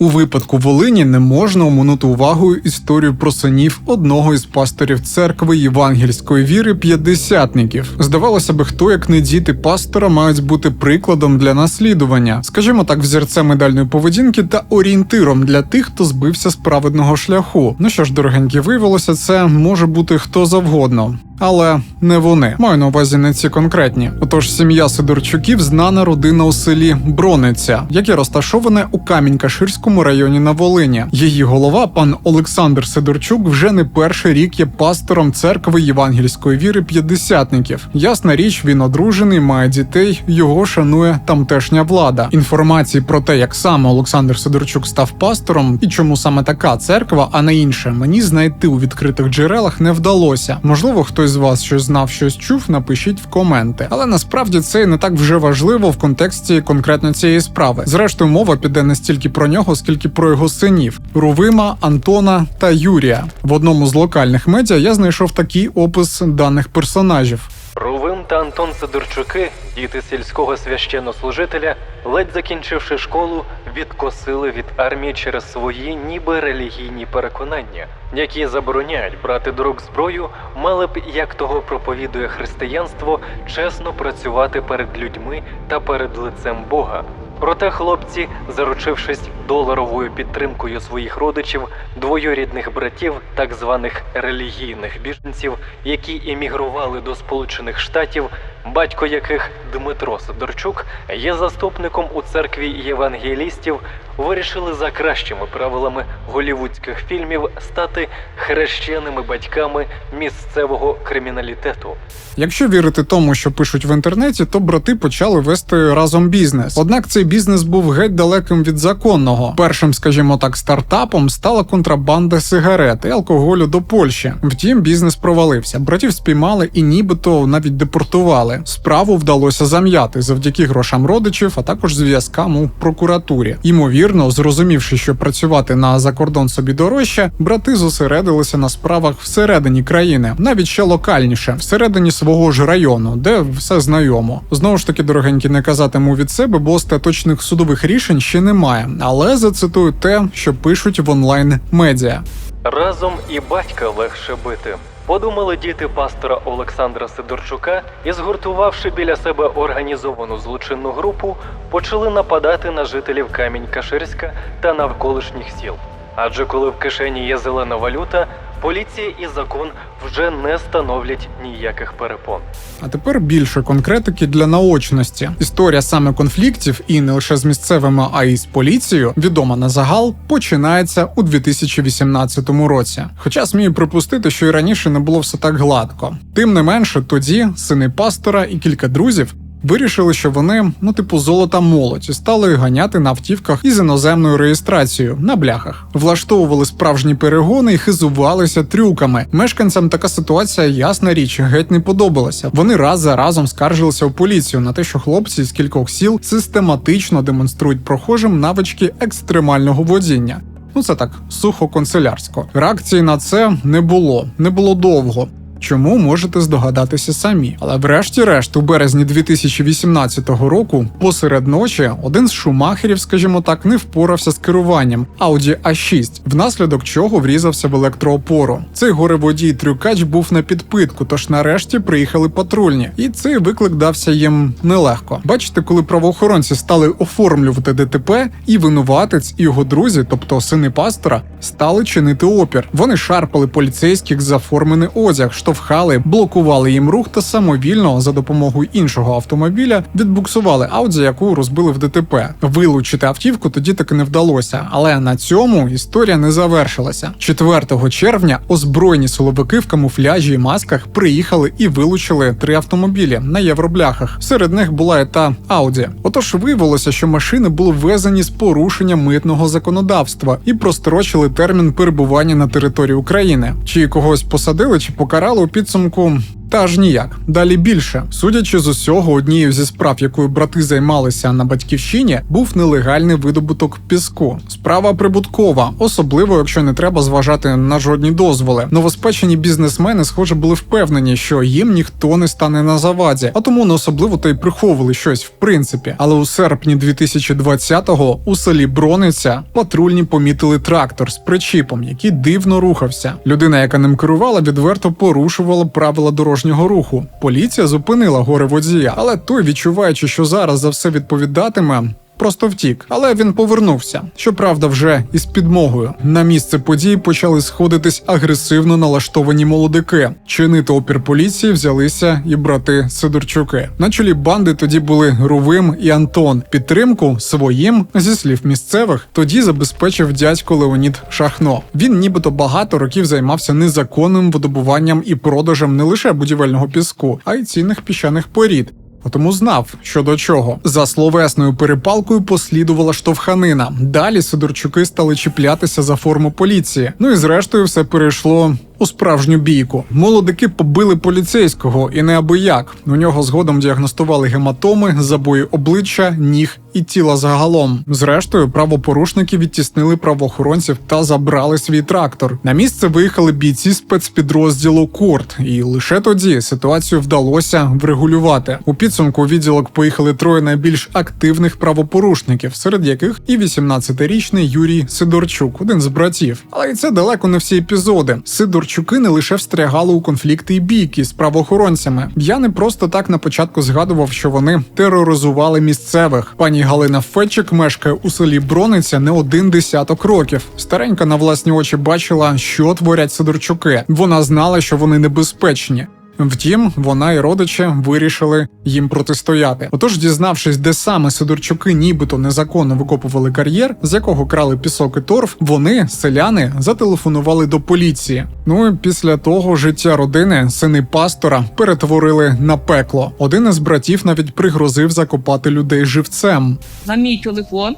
У випадку Волині не можна оминути увагою історію про синів одного із пасторів церкви євангельської віри п'ятдесятників. Здавалося би, хто як не діти пастора мають бути прикладом для наслідування, скажімо так, взірцем медальної поведінки та орієнтиром для тих, хто збився з праведного шляху. Ну що ж, дорогенькі, виявилося, це може бути хто завгодно. Але не вони маю на увазі не ці конкретні. Отож, сім'я Сидорчуків знана родина у селі Брониця, яке розташоване у Камінь-Каширському районі на Волині. Її голова, пан Олександр Сидорчук, вже не перший рік є пастором церкви євангельської віри п'ятдесятників. Ясна річ, він одружений, має дітей, його шанує тамтешня влада. Інформації про те, як саме Олександр Сидорчук став пастором і чому саме така церква, а не інше, мені знайти у відкритих джерелах не вдалося. Можливо, хтось з вас щось знав, щось чув, напишіть в коменти. Але насправді це не так вже важливо в контексті конкретно цієї справи. Зрештою, мова піде не стільки про нього, скільки про його синів Рувима, Антона та Юрія. В одному з локальних медіа я знайшов такий опис даних персонажів. Рувим та Антон Сидорчуки, діти сільського священнослужителя, ледь закінчивши школу, відкосили від армії через свої ніби релігійні переконання, які забороняють брати до рук зброю, мали б, як того проповідує християнство, чесно працювати перед людьми та перед лицем Бога. Проте хлопці, заручившись доларовою підтримкою своїх родичів, двоюрідних братів, так званих релігійних біженців, які іммігрували до Сполучених Штатів, батько яких Дмитро Сидорчук є заступником у церкві євангелістів, вирішили за кращими правилами голівудських фільмів стати хрещеними батьками місцевого криміналітету. Якщо вірити тому, що пишуть в інтернеті, то брати почали вести разом бізнес. Однак цей бізнес був геть далеким від законного. Першим, скажімо так, стартапом стала контрабанда сигарет і алкоголю до Польщі. Втім, бізнес провалився. Братів спіймали і нібито навіть депортували. Справу вдалося зам'яти завдяки грошам родичів, а також зв'язкам у прокуратурі. Ймовірно, зрозумівши, що працювати на закордон собі дорожче, брати зосередилися на справах всередині країни, навіть ще локальніше, всередині свого ж району, де все знайомо. Знову ж таки, дорогенькі, не казатиму від себе, бо остаточних судових рішень ще немає. Але зацитую те, що пишуть в онлайн медіа. Разом і батька легше бити. Подумали діти пастора Олександра Сидорчука і, згуртувавши біля себе організовану злочинну групу, почали нападати на жителів Камінь-Каширська та навколишніх сіл. Адже коли в кишені є зелена валюта, поліція і закон вже не становлять ніяких перепон. А тепер більше конкретики для наочності. Історія саме конфліктів, і не лише з місцевими, а й з поліцією, відома на загал, починається у 2018 році. Хоча смію припустити, що і раніше не було все так гладко. Тим не менше, тоді сини пастора і кілька друзів. Вирішили, що вони, ну типу, золота молодь, і стали ганяти на автівках із іноземною реєстрацією на бляхах, влаштовували справжні перегони і хизувалися трюками. Мешканцям така ситуація, ясна річ, геть не подобалася. Вони раз за разом скаржилися в поліцію на те, що хлопці з кількох сіл систематично демонструють прохожим навички екстремального водіння. Ну це так сухо канцелярсько. Реакції на це не було, не було довго. Чому можете здогадатися самі? Але врешті-решт, у березні 2018 року, посеред ночі, один з шумахерів, скажімо так, не впорався з керуванням Audi A6, внаслідок чого врізався в електроопору. Цей гореводій трюкач був на підпитку, тож нарешті приїхали патрульні, і цей виклик дався їм нелегко. Бачите, коли правоохоронці стали оформлювати ДТП, і винуватець, і його друзі, тобто сини пастора, стали чинити опір. Вони шарпали поліцейських за формений одяг штовхали, блокували їм рух та самовільно за допомогою іншого автомобіля відбуксували Ауді, яку розбили в ДТП. Вилучити автівку тоді таки не вдалося, але на цьому історія не завершилася. 4 червня озброєні силовики в камуфляжі і масках приїхали і вилучили три автомобілі на євробляхах. Серед них була і та Ауді. Отож виявилося, що машини були ввезені з порушенням митного законодавства і прострочили термін перебування на території України. Чи когось посадили, чи покарали у підсумку Та аж ніяк. Далі більше. Судячи з усього, однією зі справ, якою брати займалися на батьківщині, був нелегальний видобуток піску. Справа прибуткова, особливо якщо не треба зважати на жодні дозволи. Новоспечені бізнесмени, схоже, були впевнені, що їм ніхто не стане на заваді, а тому не особливо та й приховували щось в принципі. Але у серпні 2020-го у селі Брониця патрульні помітили трактор з причіпом, який дивно рухався. Людина, яка ним керувала, відверто порушувала правила дорожнього руху. Поліція зупинила горе водія, але той, відчуваючи, що зараз за все відповідатиме. Просто втік, але він повернувся. Щоправда, вже із підмогою. На місце події почали сходитись агресивно налаштовані молодики. Чинити опір поліції взялися і брати Сидорчуки. На чолі банди тоді були Рувим і Антон. Підтримку своїм, зі слів місцевих, тоді забезпечив дядько Леонід Шахно. Він нібито багато років займався незаконним видобуванням і продажем не лише будівельного піску, а й цінних піщаних порід. Тому знав, що до чого. За словесною перепалкою послідувала штовханина. Далі Сидорчуки стали чіплятися за форму поліції. Ну і зрештою все перейшло у справжню бійку. Молодики побили поліцейського і не аби як. У нього згодом діагностували гематоми, забої обличчя, ніг і тіла загалом. Зрештою, правопорушники відтіснили правоохоронців та забрали свій трактор. На місце виїхали бійці спецпідрозділу Курт, і лише тоді ситуацію вдалося врегулювати. У підсумку відділок поїхали троє найбільш активних правопорушників, серед яких і 18-річний Юрій Сидорчук, один з братів. Але і це далеко не всі епізоди. Сидорчуки не лише встрягали у конфлікти і бійки з правоохоронцями. Я не просто так на початку згадував, що вони тероризували місцевих. Пані Галина Фетчик мешкає у селі Брониця не один десяток років. Старенька на власні очі бачила, що творять Сидорчуки. Вона знала, що вони небезпечні. Втім, вона і родичі вирішили їм протистояти. Отож, дізнавшись, де саме Сидорчуки нібито незаконно викопували кар'єр, з якого крали пісок і торф, вони, селяни, зателефонували до поліції. Ну і після того життя родини, сини пастора, перетворили на пекло. Один із братів навіть пригрозив закопати людей живцем. на мій телефон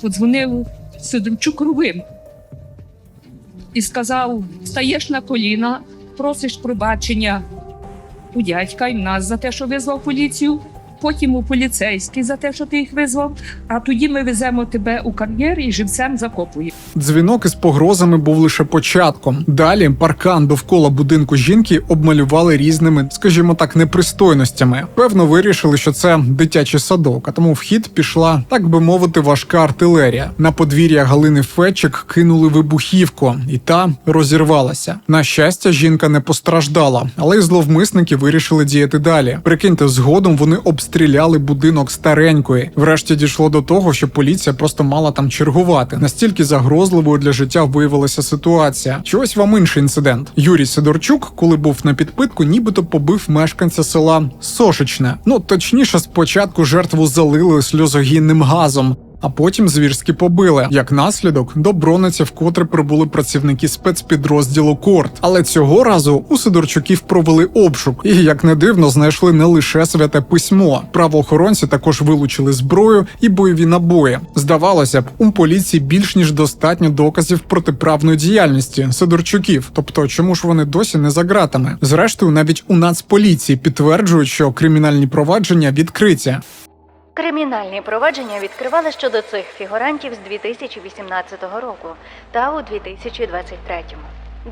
подзвонив Сидорчук Рувим і сказав: стаєш на коліна, просиш пробачення у дядька і нас за те, що визвав поліцію. Потім у поліцейський за те, що ти їх визвав. А тоді ми веземо тебе у кар'єр і живцем закопуємо. Дзвінок із погрозами був лише початком. Далі паркан довкола будинку жінки обмалювали різними, скажімо так, непристойностями. Певно, вирішили, що це дитячий садок, а тому в хід пішла, так би мовити, важка артилерія. На подвір'я Галини Фечик кинули вибухівку, і та розірвалася. На щастя, жінка не постраждала, але й зловмисники вирішили діяти далі. Прикиньте, згодом вони обстріляли будинок старенької. Врешті дійшло до того, що поліція просто мала там чергувати. Настільки загрозливою для життя виявилася ситуація. Чи ось вам інший інцидент. Юрій Сидорчук, коли був на підпитку, нібито побив мешканця села Сошечне. Ну точніше, спочатку жертву залили сльозогінним газом. А потім звірськи побили. Як наслідок, до Брониці вкотре прибули працівники спецпідрозділу Корт. Але цього разу у Сидорчуків провели обшук, і як не дивно, знайшли не лише святе письмо. Правоохоронці також вилучили зброю і бойові набої. Здавалося б, у поліції більш ніж достатньо доказів протиправної діяльності Сидорчуків. Тобто, чому ж вони досі не за ґратами? Зрештою, навіть у Нацполіції підтверджують, що кримінальні провадження відкриті. Кримінальні провадження відкривали щодо цих фігурантів з 2018 року та у 2023.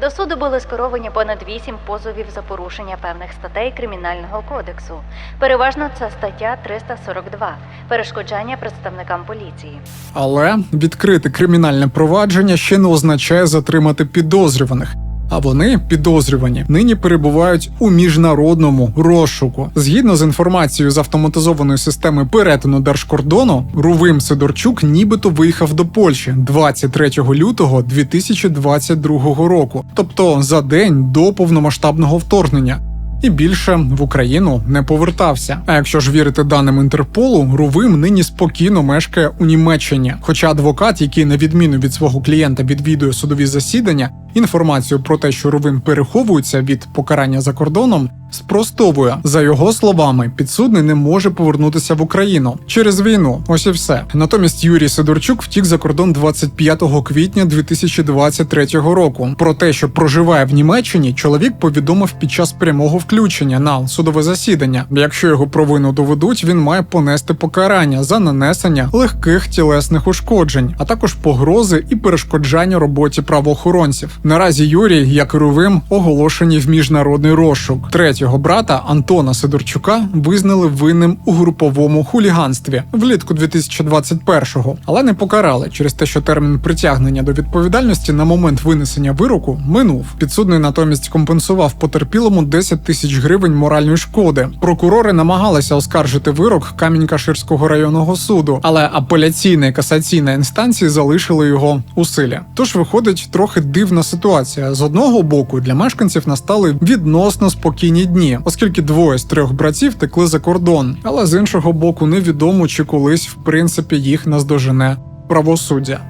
До суду були скеровані понад вісім позовів за порушення певних статей Кримінального кодексу. Переважно це стаття 342 перешкоджання представникам поліції. Але відкрити кримінальне провадження ще не означає затримати підозрюваних. А вони підозрювані нині перебувають у міжнародному розшуку. Згідно з інформацією з автоматизованої системи перетину держкордону, Рувим Сидорчук нібито виїхав до Польщі 23 лютого 2022 року, тобто за день до повномасштабного вторгнення. І більше в Україну не повертався. А якщо ж вірити даним Інтерполу, Рувим нині спокійно мешкає у Німеччині. Хоча адвокат, який на відміну від свого клієнта відвідує судові засідання Інформацію про те, що Рувим переховується від покарання за кордоном, спростовує за його словами, підсудний не може повернутися в Україну через війну. Ось і все. Натомість Юрій Сидорчук втік за кордон 25 квітня 2023 року. Про те, що проживає в Німеччині, чоловік повідомив під час прямого включення на судове засідання. Якщо його провину доведуть, він має понести покарання за нанесення легких тілесних ушкоджень, а також погрози і перешкоджання роботі правоохоронців. Наразі Юрій, як і Рувим, оголошені в міжнародний розшук. Третього брата Антона Сидорчука визнали винним у груповому хуліганстві влітку 2021-го, але не покарали через те, що термін притягнення до відповідальності на момент винесення вироку минув. Підсудний натомість компенсував потерпілому 10 тисяч гривень моральної шкоди. Прокурори намагалися оскаржити вирок Камінь-Каширського районного суду, але апеляційна і касаційна інстанції залишили його у силі. Тож виходить трохи дивна ситуація. З одного боку для мешканців настали відносно спокійні дні, оскільки двоє з трьох братів текли за кордон. Але з іншого боку, невідомо чи колись в принципі їх наздожене правосуддя.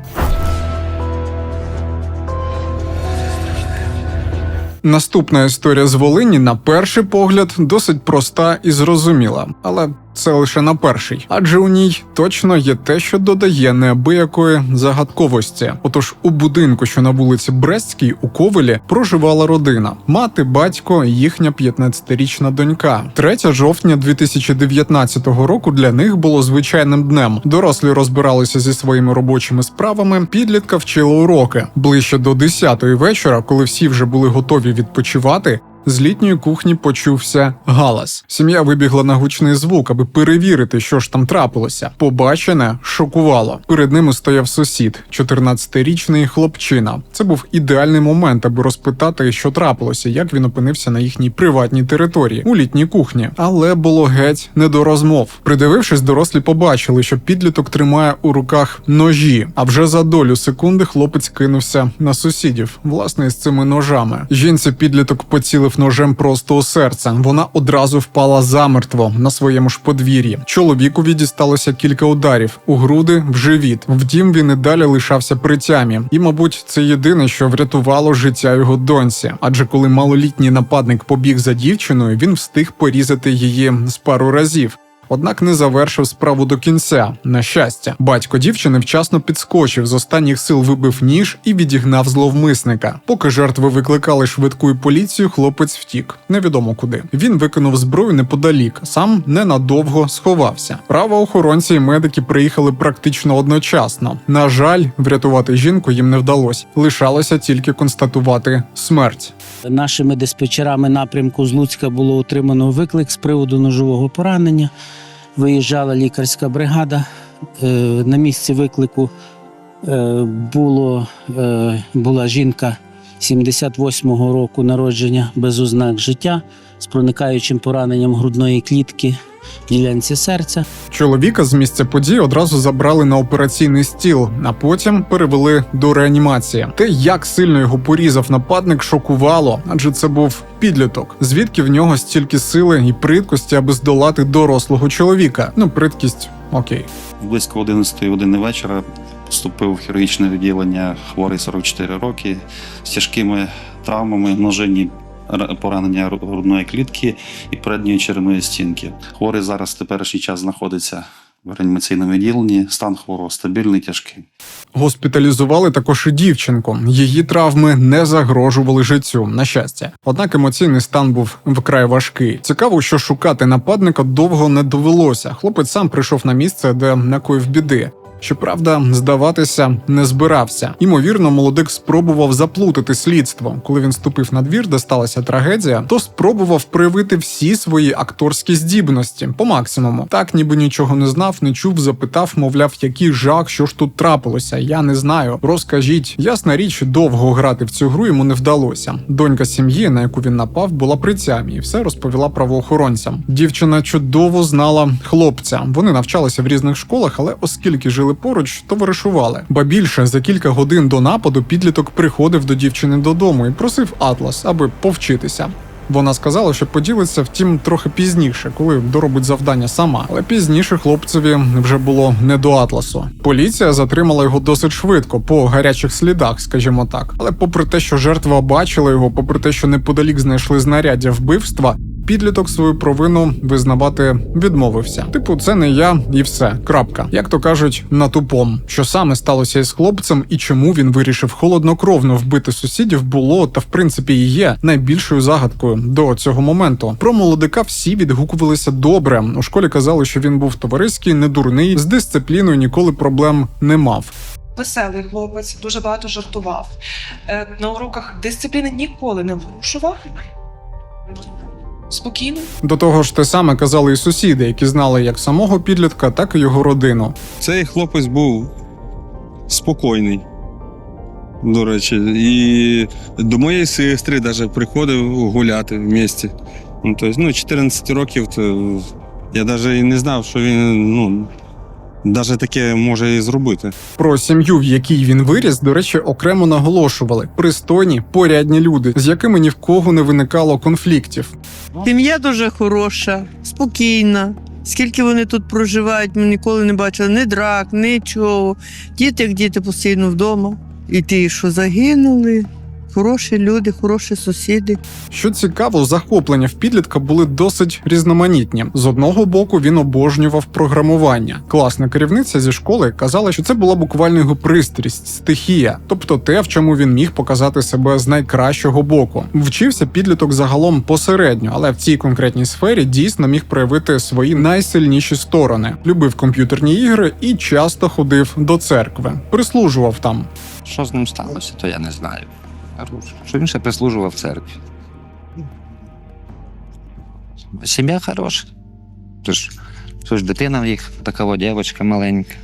Наступна історія з Волині, на перший погляд, досить проста і зрозуміла, але це лише на перший, адже у ній точно є те, що додає неабиякої загадковості. Отож, у будинку, що на вулиці Брестській, у Ковелі, проживала родина: мати, батько, їхня 15-річна донька. 3 жовтня 2019 року для них було звичайним днем. Дорослі розбиралися зі своїми робочими справами. Підлітка вчила уроки ближче до 10-ї вечора, коли всі вже були готові відпочивати. З літньої кухні почувся галас. Сім'я вибігла на гучний звук, аби перевірити, що ж там трапилося. Побачене шокувало. Перед ними стояв сусід, 14-річний хлопчина. Це був ідеальний момент, аби розпитати, що трапилося, як він опинився на їхній приватній території у літній кухні. Але було геть не до розмов. Придивившись, дорослі побачили, що підліток тримає у руках ножі. А вже за долю секунди хлопець кинувся на сусідів, власне, з цими ножами. Жінці підліток поцілив ножем просто у серце. Вона одразу впала замертво на своєму ж подвір'ї. Чоловікові дісталося кілька ударів у груди, в живіт. Втім, він і далі лишався при тямі. І, мабуть, це єдине, що врятувало життя його доньці. Адже коли малолітній нападник побіг за дівчиною, він встиг порізати її з пару разів. Однак не завершив справу до кінця. На щастя, батько дівчини вчасно підскочив з останніх сил вибив ніж і відігнав зловмисника. Поки жертви викликали швидку і поліцію, хлопець втік. Невідомо куди. Він викинув зброю неподалік, сам ненадовго сховався. Правоохоронці і медики приїхали практично одночасно. На жаль, врятувати жінку їм не вдалося. Лишалося тільки констатувати смерть. Нашими диспетчерами напрямку з Луцька було отримано виклик з приводу ножового поранення. Виїжджала лікарська бригада. Е, На місці виклику е, було, е, була жінка 78-го року народження без ознак життя з проникаючим пораненням грудної клітки ділянці серця. Чоловіка з місця події одразу забрали на операційний стіл, а потім перевели до реанімації. Те, як сильно його порізав нападник, шокувало, адже це був підліток. Звідки в нього стільки сили і придкості, аби здолати дорослого чоловіка? Ну, придкість окей. Близько 11 години вечора поступив в хірургічне відділення хворий 44 роки з тяжкими травмами, множинні поранення гру- грудної клітки і передньої черевної стінки. Хворий зараз в теперішній час знаходиться в реанімаційному відділенні. Стан хворого стабільний, тяжкий. Госпіталізували також і дівчинку. Її травми не загрожували життю, на щастя. Однак емоційний стан був вкрай важкий. Цікаво, що шукати нападника довго не довелося. Хлопець сам прийшов на місце, де накоїв біди. Щоправда, здаватися не збирався. Імовірно, молодик спробував заплутати слідство. Коли він ступив на двір, де сталася трагедія, то спробував проявити всі свої акторські здібності по максимуму. Так, ніби нічого не знав, не чув, запитав, мовляв, який жах, що ж тут трапилося. Я не знаю. Розкажіть. Ясна річ, довго грати в цю гру йому не вдалося. Донька сім'ї, на яку він напав, була при тямі і все розповіла правоохоронцям. Дівчина чудово знала хлопця. Вони навчалися в різних школах, але оскільки жили поруч, товаришували. Ба більше за кілька годин до нападу підліток приходив до дівчини додому і просив атлас, аби повчитися. Вона сказала, що поділиться втім трохи пізніше, коли доробить завдання сама. Але пізніше хлопцеві вже було не до атласу. Поліція затримала його досить швидко по гарячих слідах, скажімо так. Але попри те, що жертва бачила його, попри те, що неподалік знайшли знаряддя вбивства. Підліток свою провину визнавати відмовився. Типу, це не я і все. Крапка. Як то кажуть, на тупом. Що саме сталося із хлопцем і чому він вирішив холоднокровно вбити сусідів, було та в принципі і є найбільшою загадкою до цього моменту. Про молодика всі відгукувалися добре. У школі казали, що він був товариський, недурний, з дисципліною ніколи проблем не мав. Веселий хлопець, дуже багато жартував. Е, На уроках дисципліни ніколи не порушував. Спокійно. До того ж, те саме казали і сусіди, які знали як самого підлітка, так і його родину. Цей хлопець був спокійний. До речі, і до моєї сестри навіть приходив гуляти в місті. Ну, тобто, ну, 14 років, то я навіть і не знав, що він ну, навіть таке може і зробити. Про сім'ю, в якій він виріс, до речі, окремо наголошували пристойні, порядні люди, з якими ні в кого не виникало конфліктів. Сім'я дуже хороша, спокійна. Скільки вони тут проживають, ми ніколи не бачили ні драк, нічого. Діти, як діти постійно вдома. І ті, що загинули, хороші люди, хороші сусіди. Що цікаво, захоплення в підлітка були досить різноманітні. З одного боку, він обожнював програмування. Класна керівниця зі школи казала, що це була буквально його пристрість, стихія, тобто те, в чому він міг показати себе з найкращого боку. Вчився підліток загалом посередньо, але в цій конкретній сфері дійсно міг проявити свої найсильніші сторони. Любив комп'ютерні ігри і часто ходив до церкви, прислужував там. Що з ним сталося, то я не знаю. Що він ще прислужував в церкві. Сім'я хороша. Тож, що ж дитина в їх, така дівчинка маленька.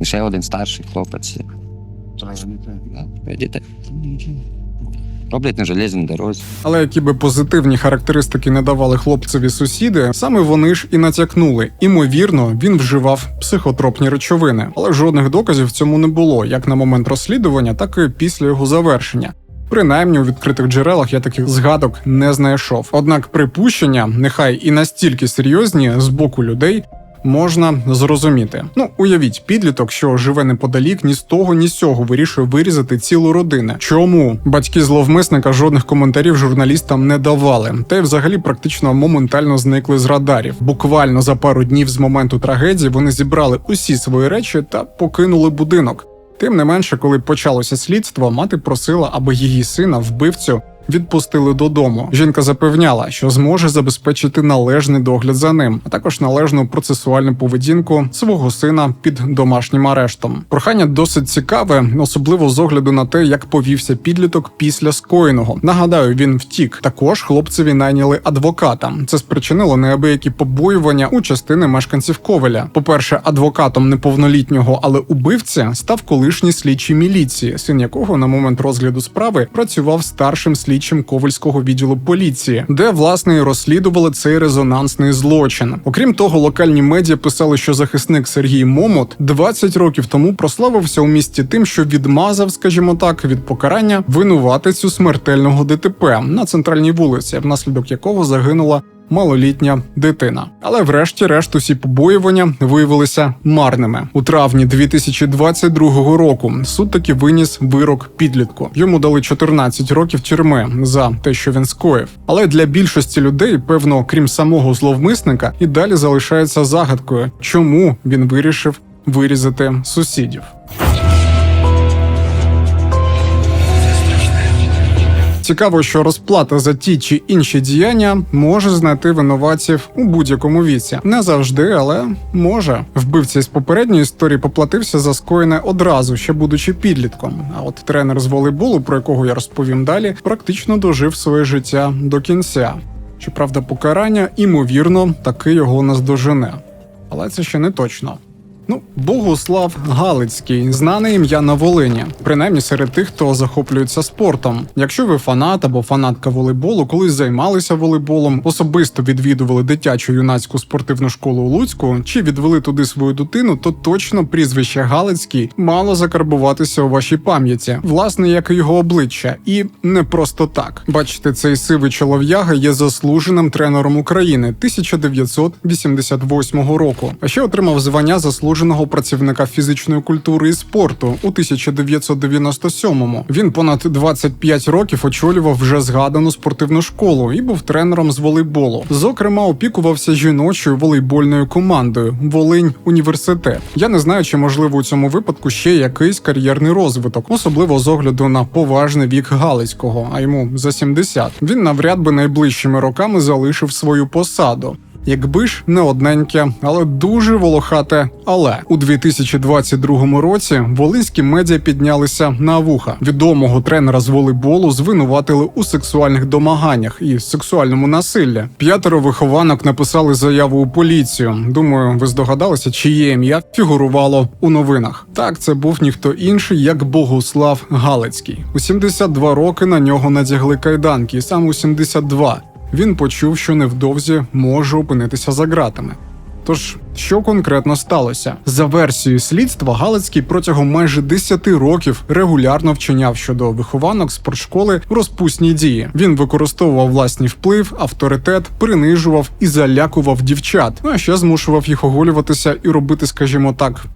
І ще один старший хлопець. Да, і дітей. Роблять на железній дорозі. Але які би позитивні характеристики не давали хлопцеві сусіди, саме вони ж і натякнули. Імовірно, він вживав психотропні речовини, але жодних доказів цьому не було, як на момент розслідування, так і після його завершення. Принаймні у відкритих джерелах я таких згадок не знайшов. Однак припущення, нехай і настільки серйозні з боку людей. Можна зрозуміти. Ну, уявіть, підліток, що живе неподалік, ні з того, ні з цього вирішує вирізати цілу родину. Чому батьки зловмисника жодних коментарів журналістам не давали, та й взагалі практично моментально зникли з радарів. Буквально за пару днів з моменту трагедії вони зібрали усі свої речі та покинули будинок. Тим не менше, коли почалося слідство, мати просила, аби її сина, вбивцю, відпустили додому. Жінка запевняла, що зможе забезпечити належний догляд за ним, а також належну процесуальну поведінку свого сина під домашнім арештом. Прохання досить цікаве, особливо з огляду на те, як повівся підліток після скоєного. Нагадаю, він втік. Також хлопцеві найняли адвоката. Це спричинило неабиякі побоювання у частини мешканців Ковеля. По-перше, адвокатом неповнолітнього, але убивця став колишній слідчий міліції, син якого на момент розгляду справи працював старшим слідчим Ковельського відділу поліції, де власне і розслідували цей резонансний злочин. Окрім того, локальні медіа писали, що захисник Сергій Момот 20 років тому прославився у місті тим, що відмазав, скажімо так, від покарання винуватицю смертельного ДТП на центральній вулиці, внаслідок якого загинула малолітня дитина. Але врешті-решт усі побоювання виявилися марними. У травні 2022 року суд таки виніс вирок підлітку. Йому дали 14 років тюрми за те, що він скоїв. Але для більшості людей, певно, крім самого зловмисника, і далі залишається загадкою, чому він вирішив вирізати сусідів. Цікаво, що розплата за ті чи інші діяння може знайти винуватців у будь-якому віці. Не завжди, але може. Вбивця із попередньої історії поплатився за скоєне одразу, ще будучи підлітком. А от тренер з волейболу, про якого я розповім далі, практично дожив своє життя до кінця. Щоправда, покарання, імовірно, таки його наздожене. Але це ще не точно. Ну, Богуслав Галицький, знане ім'я на Волині, принаймні серед тих, хто захоплюється спортом. Якщо ви фанат або фанатка волейболу, колись займалися волейболом, особисто відвідували дитячу юнацьку спортивну школу у Луцьку чи відвели туди свою дитину, то точно прізвище Галицький мало закарбуватися у вашій пам'яті, власне, як і його обличчя, і не просто так. Бачите, цей сивий чолов'яга є заслуженим тренером України 1988 року. А ще отримав звання заслуженого працівника фізичної культури і спорту у 1997-му. Він понад 25 років очолював вже згадану спортивну школу і був тренером з волейболу. Зокрема, опікувався жіночою волейбольною командою Волинь Університет. Я не знаю, чи можливо у цьому випадку ще якийсь кар'єрний розвиток, особливо з огляду на поважний вік Галицького, а йому за 70. Він навряд би найближчими роками залишив свою посаду. Якби ж не одненьке, але дуже волохате. Але у 2022 році волинські медіа піднялися на вуха. Відомого тренера з волейболу звинуватили у сексуальних домаганнях і сексуальному насиллі. П'ятеро вихованок написали заяву у поліцію. Думаю, ви здогадалися, чиє ім'я фігурувало у новинах. Так, це був ніхто інший, як Богуслав Галицький. У 72 роки на нього надягли кайданки, і саме у 72 він почув, що невдовзі може опинитися за ґратами. Тож, що конкретно сталося? За версією слідства, Галицький протягом майже 10 років регулярно вчиняв щодо вихованок спортшколи розпусні дії. Він використовував власний вплив, авторитет, принижував і залякував дівчат, ну а ще змушував їх оголюватися і робити, скажімо так,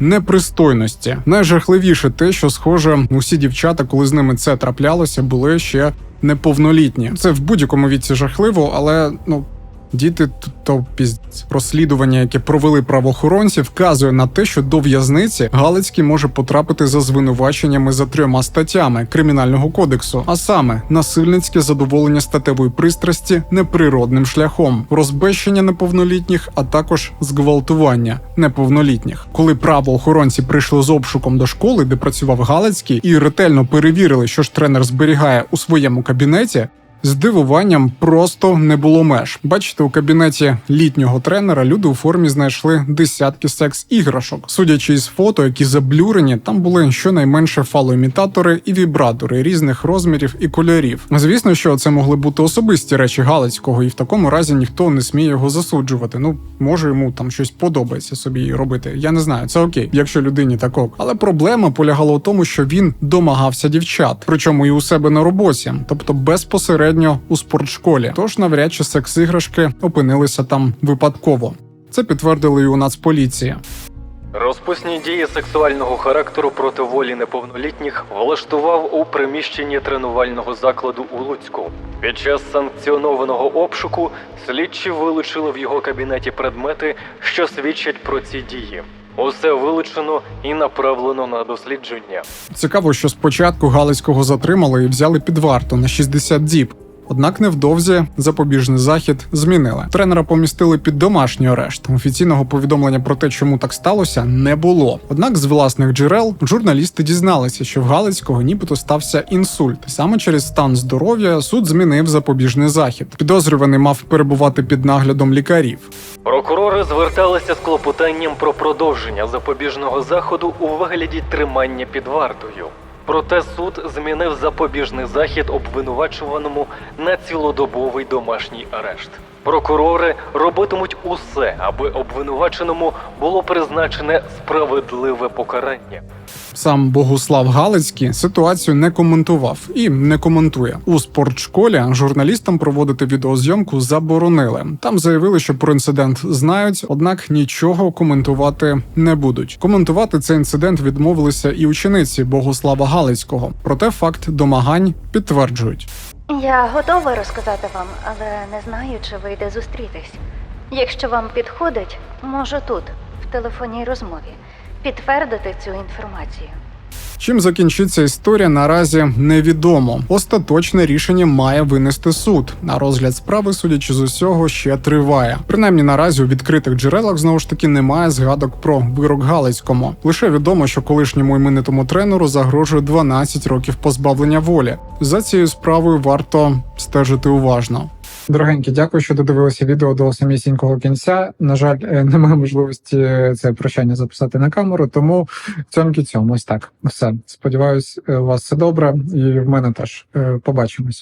непристойності. Найжахливіше те, що схоже, усі дівчата, коли з ними це траплялося, були ще неповнолітні. Це в будь-якому віці жахливо, але ну. Діти то піздець. розслідування, яке провели правоохоронці, вказує на те, що до в'язниці Галицький може потрапити за звинуваченнями за трьома статтями кримінального кодексу, а саме насильницьке задоволення статевої пристрасті неприродним шляхом, розбещення неповнолітніх, а також зґвалтування неповнолітніх. Коли правоохоронці прийшли з обшуком до школи, де працював Галицький, і ретельно перевірили, що ж тренер зберігає у своєму кабінеті. Здивуванням просто не було меж. Бачите, у кабінеті літнього тренера люди у формі знайшли десятки секс-іграшок. Судячи із фото, які заблюрені, там були щонайменше фалоімітатори і вібратори різних розмірів і кольорів. Звісно, що це могли бути особисті речі Галицького, і в такому разі ніхто не сміє його засуджувати. Ну може йому там щось подобається собі робити. Я не знаю, це окей, якщо людині так ок. Але проблема полягала в тому, що він домагався дівчат, причому і у себе на роботі, тобто безпосередньо у спортшколі. Тож навряд чи секс-іграшки опинилися там випадково. Це підтвердили і у Нацполіції. Розпусні дії сексуального характеру проти волі неповнолітніх влаштував у приміщенні тренувального закладу у Луцьку. Під час санкціонованого обшуку слідчі вилучили в його кабінеті предмети, що свідчать про ці дії. Усе вилучено і направлено на дослідження. Цікаво, що спочатку Галицького затримали і взяли під варту на 60 діб. Однак невдовзі запобіжний захід змінили. Тренера помістили під домашній арешт. Офіційного повідомлення про те, чому так сталося, не було. Однак з власних джерел журналісти дізналися, що в Галицького нібито стався інсульт. Саме через стан здоров'я суд змінив запобіжний захід. Підозрюваний мав перебувати під наглядом лікарів. Прокурори зверталися з клопотанням про продовження запобіжного заходу у вигляді тримання під вартою. Проте суд змінив запобіжний захід обвинувачуваному на цілодобовий домашній арешт. Прокурори робитимуть усе, аби обвинуваченому було призначене справедливе покарання. Сам Богуслав Галицький ситуацію не коментував і не коментує у спортшколі. Журналістам проводити відеозйомку заборонили. Там заявили, що про інцидент знають, однак нічого коментувати не будуть. Коментувати цей інцидент відмовилися і учениці Богуслава Галицького. Проте факт домагань підтверджують. Я готова розказати вам, але не знаю, чи вийде зустрітись. Якщо вам підходить, можу тут, в телефонній розмові, підтвердити цю інформацію. Чим закінчиться історія, наразі невідомо. Остаточне рішення має винести суд. А розгляд справи, судячи з усього, ще триває. Принаймні наразі у відкритих джерелах знову ж таки немає згадок про вирок Галицькому. Лише відомо, що колишньому іменитому тренеру загрожує 12 років позбавлення волі. За цією справою варто стежити уважно. Дорогенькі, дякую, що додивилися відео до самісінького кінця. На жаль, е, немає можливості це прощання записати на камеру, тому цьомки цьому ось так. Все. Сподіваюсь, е, у вас все добре, і в мене теж. Е, Побачимось.